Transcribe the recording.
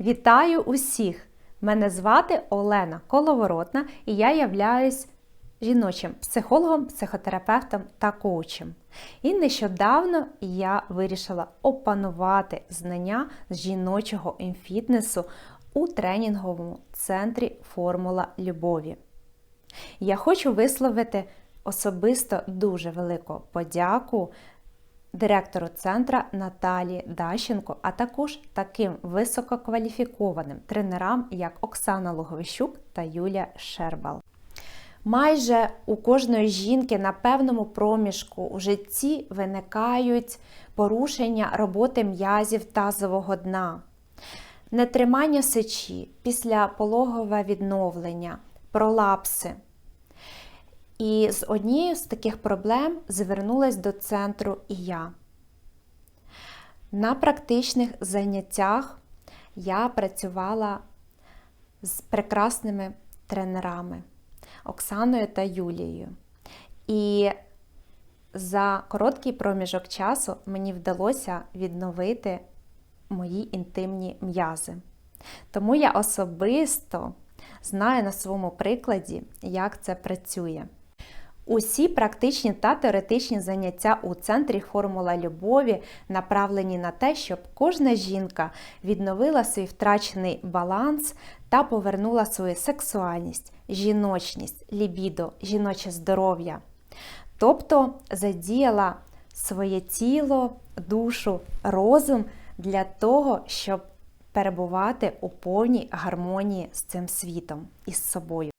Вітаю усіх! Мене звати Олена Коловоротна і я являюсь жіночим психологом, психотерапевтом та коучем. І нещодавно я вирішила опанувати знання з жіночого інфітнесу у тренінговому центрі Формула любові. Я хочу висловити особисто дуже велику подяку директору центра Наталії Дащенко, а також таким висококваліфікованим тренерам, як Оксана Луговищук та Юлія Шербал. Майже у кожної жінки на певному проміжку у житті виникають порушення роботи м'язів тазового дна, нетримання сечі, післяпологове відновлення, пролапси. І з однією з таких проблем звернулась до центру і я. На практичних заняттях я працювала з прекрасними тренерами Оксаною та Юлією. І за короткий проміжок часу мені вдалося відновити мої інтимні м'язи. Тому я особисто знаю на своєму прикладі, як це працює. Усі практичні та теоретичні заняття у центрі Формула любові направлені на те, щоб кожна жінка відновила свій втрачений баланс та повернула свою сексуальність, жіночність, лібідо, жіноче здоров'я. Тобто задіяла своє тіло, душу, розум для того, щоб перебувати у повній гармонії з цим світом і з собою.